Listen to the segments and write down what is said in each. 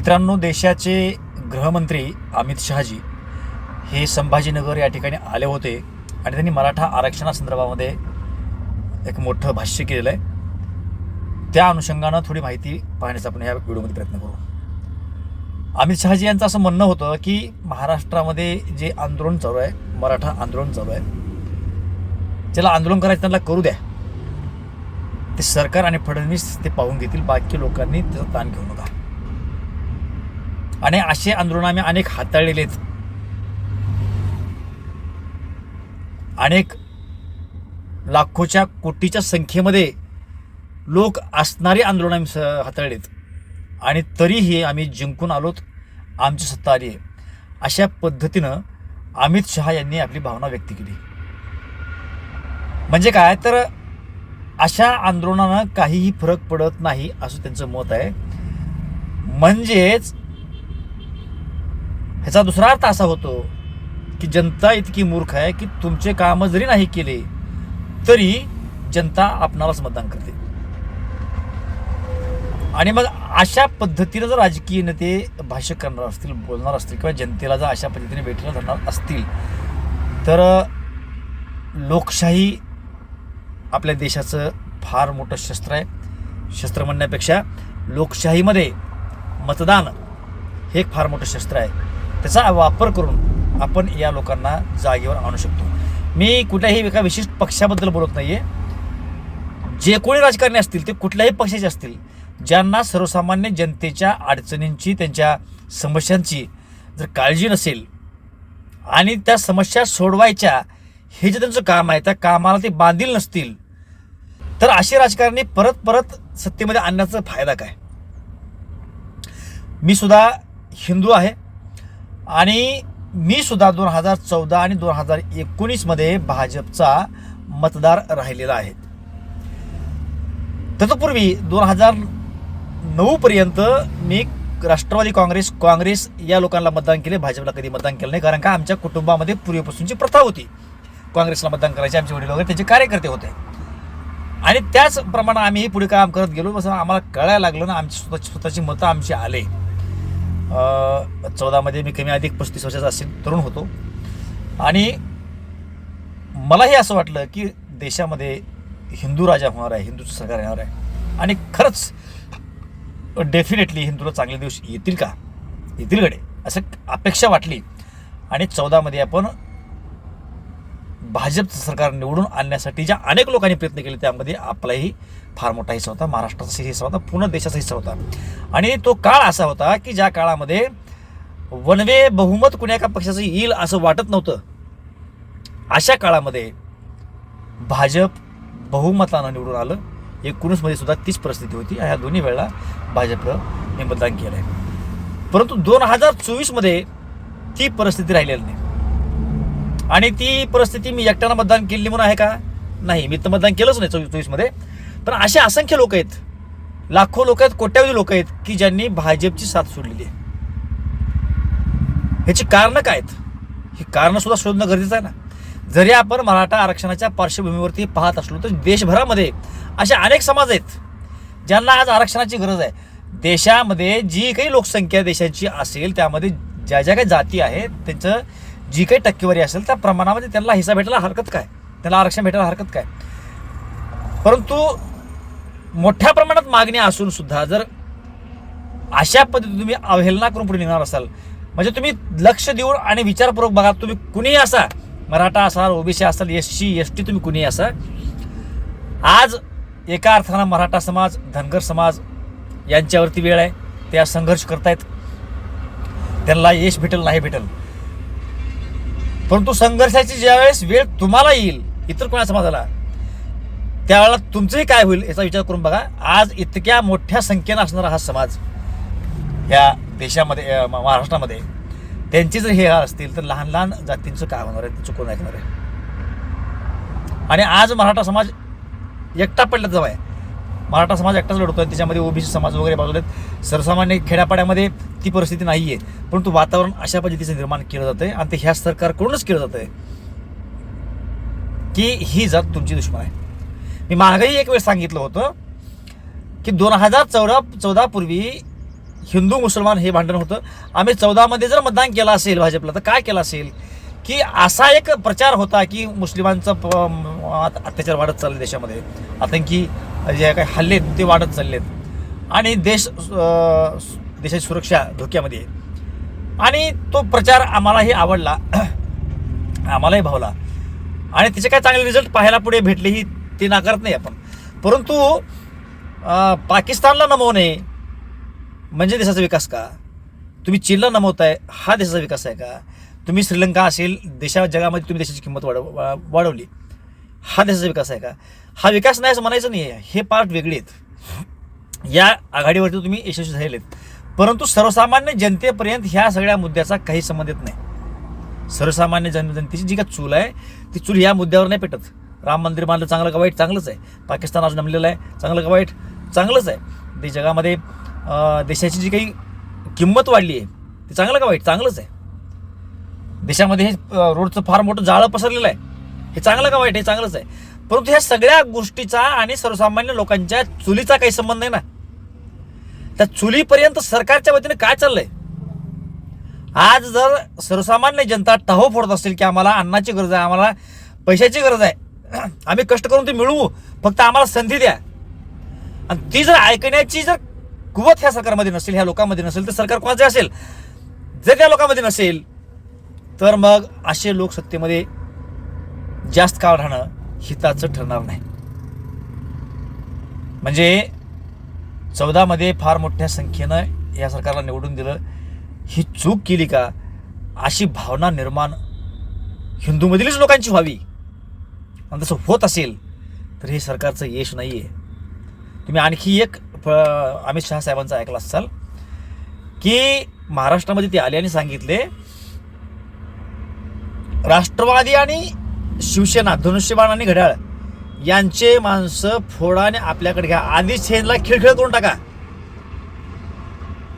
मित्रांनो देशाचे गृहमंत्री अमित शहाजी हे संभाजीनगर या ठिकाणी आले होते आणि त्यांनी मराठा आरक्षणासंदर्भामध्ये एक मोठं भाष्य केलेलं आहे. त्या अनुषंगानं थोडी माहिती पाहण्याचा आपण या व्हिडिओमध्ये प्रयत्न करू. अमित शहाजी यांचं असं म्हणणं होतं की महाराष्ट्रामध्ये जे आंदोलन चालू आहे मराठा आंदोलन चालू आहे ज्याला आंदोलन करायचं त्यांना करू द्या. ते सरकार आणि फडणवीस ते पाहून घेतील. बाकी लोकांनी त्याचा ताण घेऊ नका. आणि असे आंदोलन आम्ही अनेक हाताळलेले आहेत अनेक लाखोच्या कोटीच्या संख्येमध्ये लोक असणारी आंदोलन आम्ही स- हाताळलेत. आणि तरीही आम्ही जिंकून आलोत आमची सत्ता आली आहे. अशा पद्धतीनं अमित शहा यांनी आपली भावना व्यक्त केली. म्हणजे काय? तर अशा आंदोलनानं काहीही फरक पडत नाही असं त्यांचं मत आहे. म्हणजेच ह्याचा दुसरा अर्थ असा होतो की जनता इतकी मूर्ख आहे की तुमचे कामं जरी नाही केले तरी जनता आपणालाच मतदान करते. आणि मग अशा पद्धतीनं जर राजकीय नेते भाष्य करणार असतील बोलणार असतील किंवा जनतेला जर अशा पद्धतीने भेटीला धरणार असतील तर लोकशाही आपल्या देशाचं फार मोठं शस्त्र आहे. शस्त्र म्हणण्यापेक्षा लोकशाहीमध्ये मतदान हे एक फार मोठं शस्त्र आहे. त्याचा वापर करून आपण या लोकांना जागेवर आणू शकतो. मी कुठल्याही एका विशिष्ट पक्षाबद्दल बोलत नाही आहे जे कोणी राजकारणी असतील ते कुठल्याही पक्षाचे असतील ज्यांना सर्वसामान्य जनतेच्या अडचणींची त्यांच्या समस्यांची जर काळजी नसेल आणि त्या समस्या सोडवायच्या हे जे त्यांचं काम आहे त्या कामाला ते बांधील नसतील तर असे राजकारणी परत परत सत्तेमध्ये आणण्याचा फायदा काय? मी सुद्धा हिंदू आहे. आणि मी सुद्धा दोन हजार चौदा आणि दोन हजार एकोणीसमध्ये भाजपचा मतदार राहिलेला आहे. तत्पूर्वी दोन हजार नऊपर्यंत मी राष्ट्रवादी काँग्रेस काँग्रेस या लोकांना मतदान केले भाजपला कधी मतदान केलं नाही कारण का आमच्या कुटुंबामध्ये पूर्वीपासूनची प्रथा होती. काँग्रेसला मतदान करायचे आमचे वडील वगैरे त्यांचे कार्यकर्ते होते. आणि त्याचप्रमाणे आम्ही पुढे काम करत गेलो बस आम्हाला कळायला लागलं ना आमची स्वतःची स्वतःची मतं आमची आले. चौदामध्ये मी कमी अधिक पस्तीस वर्षाचा असेल तरुण होतो. आणि मलाही असं वाटलं की देशामध्ये हिंदू राजा होणार आहे हिंदूचं सरकार येणार आहे. आणि खरंच डेफिनेटली हिंदूला चांगले दिवस येतील का? येतील गडे असं अपेक्षा वाटली. आणि चौदामध्ये आपण भाजपचं सरकार निवडून आणण्यासाठी ज्या अनेक लोकांनी प्रयत्न केले त्यामध्ये आपलाही फार मोठा हिस्सा होता महाराष्ट्राचा हिस्सा होता पूर्ण देशाचा हिस्सा होता. आणि तो काळ असा होता की ज्या काळामध्ये वनवे बहुमत कुण्या एका पक्षाचं येईल असं वाटत नव्हतं अशा काळामध्ये भाजप बहुमतानं निवडून आलं. एकोणीसमध्ये सुद्धा तीच परिस्थिती होती ह्या दोन्ही वेळेला भाजपनं हे मतदान केलं आहे परंतु दोन हजार चोवीसमध्ये ती परिस्थिती राहिलेली नाही. आणि ती परिस्थिती मी एकट्यानं मतदान केली म्हणून आहे का? नाही मी तर मतदान केलंच नाही चोवीस चोवीसमध्ये पण असे असंख्य लोक आहेत लाखो लोक आहेत कोट्यावधी लोक आहेत की ज्यांनी भाजपची साथ सोडलेली आहे. ह्याची कारणं काय आहेत? ही कारणंसुद्धा शोधणं गरजेचं आहे ना. जरी आपण मराठा आरक्षणाच्या पार्श्वभूमीवरती पाहत असलो तर देशभरामध्ये असे अनेक समाज आहेत ज्यांना आज आरक्षणाची गरज आहे. देशामध्ये जी काही लोकसंख्या देशाची असेल त्यामध्ये ज्या ज्या काही जाती आहेत त्यांचं जी काही टक्केवारी असेल त्या प्रमाणामध्ये त्यांना हिस्सा भेटायला हरकत काय? त्यांना आरक्षण भेटायला हरकत काय? परंतु मोठ्या प्रमाणात मागणी असून सुद्धा जर अशा पद्धतीने तुम्ही अवहेलना करून पुढे निघणार असाल म्हणजे तुम्ही लक्ष देऊन आणि विचारपूर्वक बघा तुम्ही कुणीही असा मराठा असाल ओबीसी असाल एस सी एस टी तुम्ही कुणीही असा आज एका अर्थानं मराठा समाज धनगर समाज यांच्यावरती वेळ आहे ते संघर्ष करतायत. त्यांना यश भेटेल नाही भेटेल. परंतु संघर्षाची ज्यावेळेस वेळ तुम्हाला येईल इतर कोणा समाजाला त्यावेळेला तुमचंही काय होईल याचा विचार करून बघा. आज इतक्या मोठ्या संख्येनं असणारा हा समाज ह्या देशामध्ये म- महाराष्ट्रामध्ये त्यांचे जर हे असतील तर लहान लहान जातींचं काय होणार आहे? चुकून ऐकणार आहे? आणि आज मराठा समाज एकटा पडला जाऊ आहे. मराठा समाज एकटाच लढतोय त्याच्यामध्ये ओबीसी समाज वगैरे बाजूला आहेत सर्वसामान्य खेड्यापाड्यामध्ये ती परिस्थिती नाही आहे परंतु वातावरण अशा पद्धतीचं निर्माण केलं जातं आहे आणि ते ह्या सरकारकडूनच केलं जातं आहे की ही जात तुमची दुश्मन आहे. मी मागही एक वेळ सांगितलं होतं की दोन हजार चौदा चौदा पूर्वी हिंदू मुसलमान हे भांडण होतं. आम्ही चौदामध्ये जर मतदान केलं असेल भाजपला तर काय केलं असेल? की असा एक प्रचार होता की मुस्लिमांचा प- अत्याचार वाढत चालले देशामध्ये. आतंकी जे काही हल्ले आहेत ते वाढत चाललेत. आणि देश देशाची सुरक्षा धोक्यामध्ये आहे. आणि तो प्रचार आम्हालाही आवडला आम्हालाही भावला. आणि त्याचे काय चांगले रिझल्ट पाहायला पुढे भेटलेही ते नाकारत नाही आपण. परंतु पाकिस्तानला नमवणे म्हणजे देशाचा विकास का? तुम्ही चीनला नमवताय हा देशाचा विकास आहे का? तुम्ही श्रीलंका असेल देशा जगामध्ये तुम्ही देशाची किंमत वाढव वा- वाढवली. हा देशाचा विकास आहे का? हा विकास नाही असं म्हणायचं नाही हे पार्ट वेगळे आहेत. या आघाडीवरती तुम्ही यशस्वी झालेत परंतु सर्वसामान्य जनतेपर्यंत ह्या सगळ्या मुद्द्याचा काही संबंध येत नाही. सर्वसामान्य जन जनतेची जी काय चूल आहे ती चूल या मुद्द्यावर नाही पेटत. राम मंदिर बांधलं चांगलं का वाईट? चांगलंच आहे. पाकिस्तान आज नमलेलं आहे. चांगलं का वाईट? चांगलंच आहे. ते जगामध्ये देशाची जी काही किंमत वाढली आहे ती चांगलं का वाईट? चांगलंच आहे. देशामध्ये हे रोडचं फार मोठं जाळं पसरलेलं आहे. हे चांगलं का वाईट? हे चांगलंच आहे. परंतु ह्या सगळ्या गोष्टीचा आणि सर्वसामान्य लोकांच्या चुलीचा काही संबंध नाही ना? त्या चुलीपर्यंत सरकारच्या वतीने काय चाललंय? आज जर सर्वसामान्य जनता टहो फोडत असेल की आम्हाला अन्नाची गरज आहे आम्हाला पैशाची गरज आहे आम्ही कष्ट करून ते मिळवू फक्त आम्हाला संधी द्या. आणि ती जर ऐकण्याची जर कुवत ह्या सरकारमध्ये नसेल ह्या लोकांमध्ये नसेल तर सरकार कोणाचे असेल? जर त्या लोकांमध्ये नसेल तर मग असे लोक सत्तेमध्ये जास्त काळ राहणं हिताचं ठरणार नाही. म्हणजे चौदामध्ये फार मोठ्या संख्येनं या सरकारला निवडून दिलं. ही चूक केली का? अशी भावना निर्माण हिंदूमधीलच लोकांची व्हावी. आणि तसं होत असेल तर हे सरकारचं यश नाही आहे तुम्ही आणखी एक अमित शहा साहेबांचा ऐकला असाल की महाराष्ट्रामध्ये ते आले आणि सांगितले राष्ट्रवादी आणि शिवसेना धनुष्यबाण आणि घड्याळ यांचे माणसं फोडाने आपल्याकडे घ्या. आधीच ह्यांना खिळखिळ करून टाका.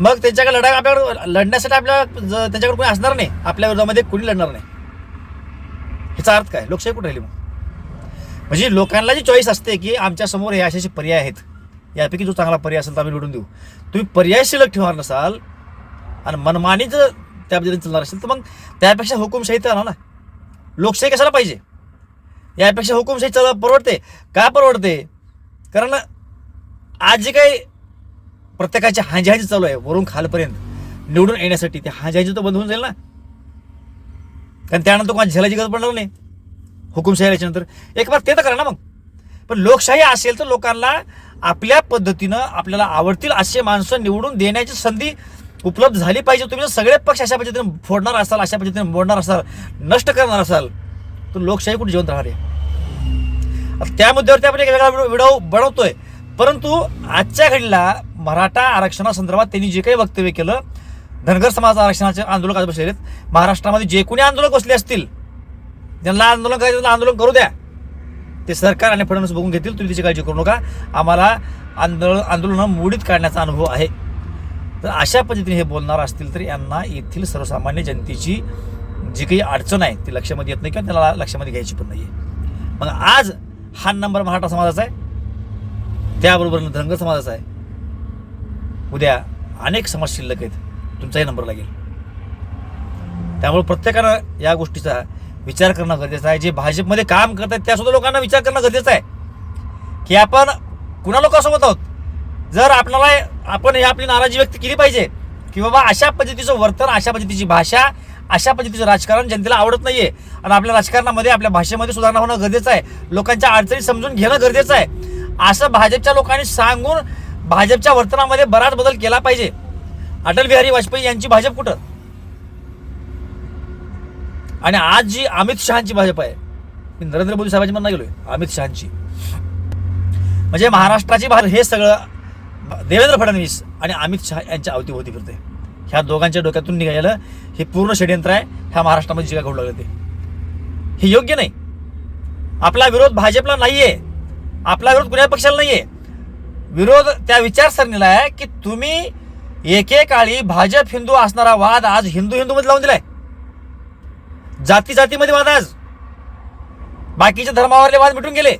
मग त्यांच्याकडे लढाई आपल्याकडे लढण्यासाठी आपल्या ज- त्यांच्याकडे कोणी असणार नाही. आपल्या विरोधामध्ये कोणी लढणार नाही. ह्याचा अर्थ काय? लोकशाही कुठे राहिली मग? म्हणजे लोकांना जी चॉईस असते की आमच्यासमोर हे असे असे पर्याय आहेत. यापैकी जो चांगला पर्याय असेल तर आम्ही निवडून देऊ. तुम्ही पर्याय शिल्लक ठेवणार नसाल आणि मनमानी जर त्या पद्धतीने चालणार असेल तर मग त्यापेक्षा हुकुमशाही तर आणा ना. लोकशाही कशाला पाहिजे? यापेक्षा हुकुमशाही चला परवडते. का परवडते? कारण आज जे काही प्रत्येकाची हांजी चालू आहे वरून खालपर्यंत. निवडून येण्यासाठी ते हांजी तर बंद होऊन जाईल ना. कारण त्यानंतर कोणा झेलाची गरज पडणार नाही. हुकुमशाही आल्याच्यानंतर. एक बार ते तर करा ना मग. पण लोकशाही असेल तर लोकांना आपल्या पद्धतीनं आपल्याला आवडतील असे माणसं निवडून देण्याची संधी उपलब्ध झाली पाहिजे. तुम्ही जर सगळे पक्ष अशा पद्धतीने फोडणार असाल अशा पद्धतीने मोडणार असाल नष्ट करणार असाल तर लोकशाही कुठे जिवंत राहणार आहे? त्या मुद्द्यावरती आपण एक वेगळा व्हिडिओ बनवतोय. परंतु आजच्या घडीला मराठा आरक्षणासंदर्भात त्यांनी जे काही वक्तव्य केलं धनगर समाज आरक्षणाचे आंदोलक आज बसलेले आहेत. महाराष्ट्रामध्ये जे कोणी आंदोलक बसले असतील ज्यांना आंदोलन करायचं त्यांना आंदोलन करू द्या. ते सरकार आणि फडणवीस बघून घेतील तुम्ही त्याची काळजी करू नका. आम्हाला आंदोलन आंदोलनं मोडीत काढण्याचा अनुभव आहे. तर अशा पद्धतीने हे बोलणार असतील तर यांना येथील सर्वसामान्य जनतेची जी काही अडचण आहे ती लक्षामध्ये येत नाही किंवा त्याला लक्षामध्ये घ्यायची पण नाही आहे मग आज हा नंबर मराठा समाजाचा आहे. त्याबरोबर धनगर समाजाचा आहे. उद्या अनेक समाज शिल्लक आहेत. तुमचाही नंबर लागेल. त्यामुळे प्रत्येकानं या गोष्टीचा विचार करणं गरजेचं आहे. जे भाजपमध्ये काम करत आहेत त्यासुद्धा लोकांना विचार करणं गरजेचं आहे. की आपण कुणा लोकांसोबत आहोत? जर आपल्याला आपण ही आपली नाराजी व्यक्त केली पाहिजे की बाबा अशा पद्धतीचं वर्तन अशा पद्धतीची भाषा अशा पद्धतीचं राजकारण जनतेला आवडत नाहीये. आणि आपल्या राजकारणामध्ये आपल्या भाषेमध्ये सुधारणा होणं गरजेचं आहे. लोकांच्या अडचणी समजून घेणं गरजेचं आहे. असं भाजपच्या लोकांनी सांगून भाजपच्या वर्तनामध्ये बराच बदल केला पाहिजे. अटल बिहारी वाजपेयी यांची भाजप कुठं? आणि आज जी अमित शहाची भाजप आहे मी नरेंद्र मोदी साहेबांची म्हणून गेलोय अमित शहाची. म्हणजे महाराष्ट्राची भारत हे सगळं देवेंद्र फडणवीस आणि अमित शहा यांच्या अवतीभोवती फिरते ह्या दोघांच्या डोक्यातून निघालेलं हे पूर्ण षडयंत्र आहे. ह्या महाराष्ट्रामध्ये जे घडू लागलं ते. हे योग्य नाही. आपला विरोध भाजपला नाहीये. आपला विरोध कुण्या पक्षाला नाहीये. विरोध त्या विचारसरणीला आहे की तुम्ही एकेकाळी भाजप हिंदू असणारा वाद आज हिंदू हिंदू मध्ये लावून दिलाय. जाती जातीमध्ये वाद आज. बाकीच्या धर्मावरले वाद मिटून गेले.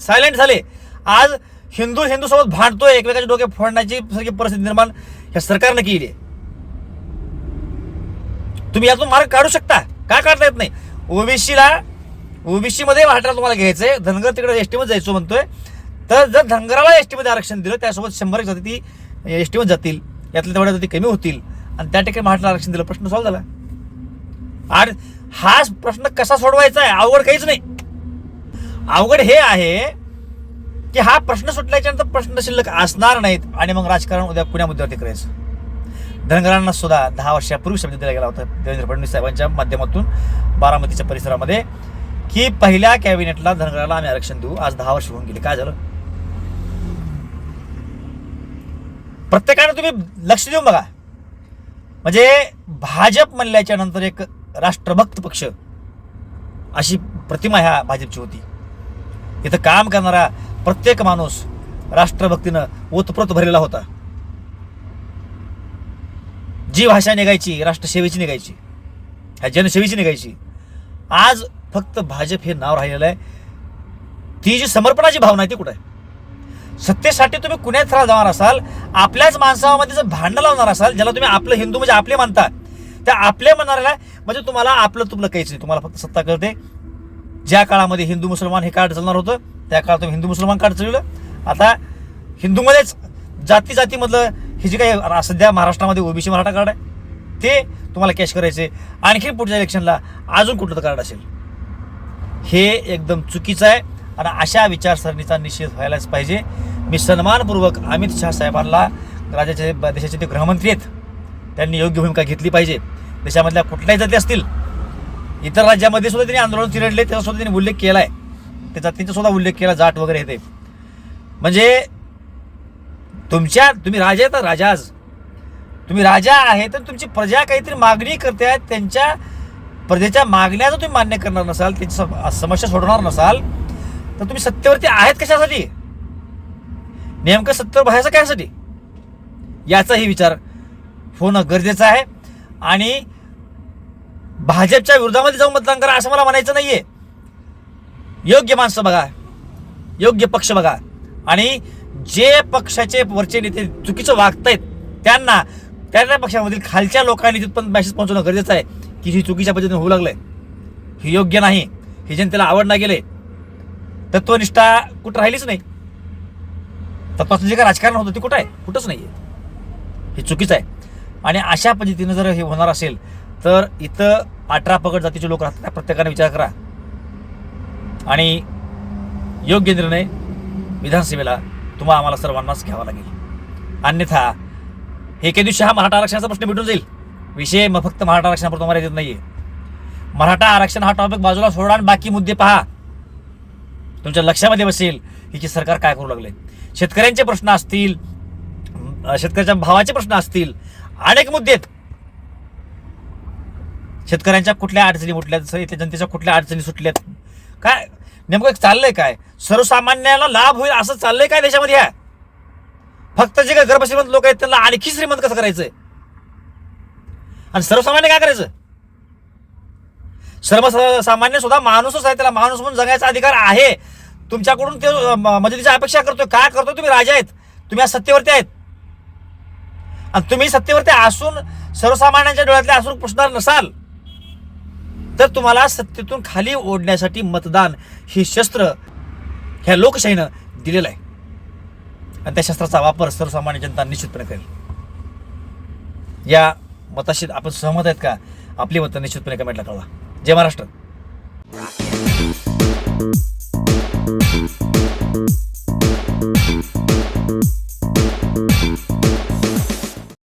सायलेंट झाले. आज हिंदू हिंदू सोबत भांडतोय. एकमेकाचे डोके फोडण्याची सारखी परिस्थिती निर्माण या सरकारनं केली आहे. तुम्ही यातून मार्ग काढू शकता. का काढता येत नाही? ओबीसीला ओबीसी मध्ये वाटायला तुम्हाला घ्यायचंय. धनगर तिकडे एसटी मध्ये जायचो म्हणतोय. तर जर धनगराला एसटी टीमध्ये आरक्षण दिलं त्यासोबत शंभर एक जाती ती एसटी मध्ये जातील. यातल्या तेवढ्या जाती कमी होतील. आणि त्या ठिकाणी मराठीला आरक्षण दिलं प्रश्न सॉल्व्ह झाला. आणि हा प्रश्न कसा सोडवायचा आहे? अवघड काहीच नाही. अवघड हे आहे की हा प्रश्न सुटल्याच्यानंतर प्रश्न शिल्लक असणार नाहीत आणि मग राजकारण उद्या पुण्यामध्ये मुद्द्यावरती करायचं धनगरांना सुद्धा दहा वर्षापूर्वी शब्द दिला गेला होता. देवेंद्र फडणवीस साहेबांच्या माध्यमातून बारामतीच्या परिसरामध्ये की पहिल्या कॅबिनेटला धनगराला आम्ही आरक्षण देऊ. आज दहा वर्ष होऊन गेले. काय झालं? प्रत्येकाने तुम्ही लक्ष देऊन बघा. म्हणजे भाजप म्हणल्याच्या नंतर एक राष्ट्रभक्त पक्ष अशी प्रतिमा ह्या भाजपची होती. इथं काम करणारा प्रत्येक माणूस राष्ट्रभक्तीनं ओतप्रोत भरलेला होता. जी भाषा निघायची राष्ट्रसेवेची निघायची ह्या जनसेवेची निघायची आज फक्त भाजप हे नाव राहिलेलं आहे. ती जी समर्पणाची भावना आहे ती कुठं आहे? सत्तेसाठी तुम्ही कुण्यात थरार जाणार असाल आपल्याच माणसामध्ये जर भांडण लावणार असाल ज्याला तुम्ही आपलं हिंदू म्हणजे आपले मानता त्या आपले म्हणणाऱ्याला म्हणजे तुम्हाला आपलं तुमलं काहीच नाही तुम्हाला फक्त सत्ता कळते. ज्या काळामध्ये हिंदू मुसलमान हे कार्ड चालणार होतं त्या काळात तुम्ही हिंदू मुसलमान कार्ड चालवलं आता हिंदूमध्येच जाती जातीमधलं हे जे काही सध्या महाराष्ट्रामध्ये ओबीसी मराठा कार्ड आहे ते तुम्हाला कॅश करायचे. आणखी पुढच्या इलेक्शनला अजून कुठलं तर कार्ड असेल? हे एकदम चुकीचं आहे आणि अशा विचारसरणीचा निषेध व्हायलाच पाहिजे. मी सन्मानपूर्वक अमित शहा साहेबांना राज्याचे देशाचे ते गृहमंत्री आहेत त्यांनी योग्य भूमिका घेतली पाहिजे. देशामधल्या कुठल्याही जाती असतील इतर राज्यामध्ये सुद्धा त्यांनी आंदोलन चिरडले त्याचा सुद्धा त्यांनी उल्लेख केला आहे त्या जातींचा सुद्धा उल्लेख केला जाट वगैरे हे ते. म्हणजे तुमच्या तुम्ही राजा आहेत राजाज. तुम्ही राजा आहे तर तुमची प्रजा काहीतरी मागणी करते आहेत. त्यांच्या प्रजेच्या मागण्या जर तुम्ही मान्य करणार नसाल त्यांची समस्या सोडवणार नसाल तर तुम्ही सत्तेवरती आहेत कशासाठी? नेमकं सत्तेवर बाहेरचं कशासाठी? याचाही विचार होणं गरजेचं आहे. आणि भाजपच्या विरोधामध्ये जाऊन मतदान करा असं मला म्हणायचं नाही आहे योग्य माणसं बघा. योग्य पक्ष बघा. आणि जे पक्षाचे वरचे नेते चुकीचं वागतायत त्यांना त्या त्या पक्षामधील खालच्या लोकांनी तिथपर्यंत मॅसेज पोहोचवणं गरजेचं आहे की ही चुकीच्या पद्धतीने होऊ लागलंय. हे योग्य नाही. हे जनतेला आवड नाही गेले. तत्वनिष्ठा कुठं राहिलीच नाही. तत्वाचं जे काय राजकारण होतं ते कुठं आहे? कुठंच नाही आहे हे चुकीचं आहे. आणि अशा पद्धतीनं जर हे होणार असेल तर इथं अठरा पगड जातीचे लोक राहतात त्या प्रत्येकाने विचार करा. आणि योग्य निर्णय विधानसभेला तुम्हा आम्हाला सर्वांनाच घ्यावा लागेल. अन्यथा एके दिवशी हा मराठा आरक्षणाचा प्रश्न भेटून जाईल. विषय मग फक्त मराठा आरक्षणापुरता मर्यादित आहे मराठा आरक्षण हा टॉपिक बाजूला सोडा आणि बाकी मुद्दे पहा. तुमच्या लक्षामध्ये बसेल ही की सरकार काय करू लागले शेतकऱ्यांचे प्रश्न असतील शेतकऱ्याच्या भावाचे प्रश्न असतील अनेक मुद्दे आहेत. शेतकऱ्यांच्या कुठल्या अडचणी उठल्यात इथल्या जनतेच्या कुठल्या अडचणी सुटल्यात? काय? नेमकं चाललंय काय? सर्वसामान्याला लाभ होईल असं चाललंय काय देशामध्ये ह्या फक्त जे काही गर्भश्रीमंत लोक आहेत त्यांना आणखी श्रीमंत कसं करायचंय आणि सर्वसामान्य काय करायचं? सर्वसामान्य सुद्धा माणूसच आहे त्याला माणूस म्हणून जगायचा अधिकार आहे. तुमच्याकडून ते म्हणजे म- अपेक्षा करतोय. काय करतोय? तुम्ही राजा आहेत. तुम्ही आज सत्तेवरती आहेत. आणि तुम्ही सत्तेवरती असून सर्वसामान्यांच्या डोळ्यातले असून पुसणार नसाल तर तुम्हाला सत्तेतून खाली ओढण्यासाठी मतदान हे शस्त्र ह्या लोकशाहीनं दिलेलं आहे. आणि त्या शस्त्राचा वापर सर्वसामान्य जनता निश्चितपणे करेल. या मताशी आपण सहमत आहेत का? आपली मतं निश्चितपणे कमेंटला कळवा. जय महाराष्ट्र.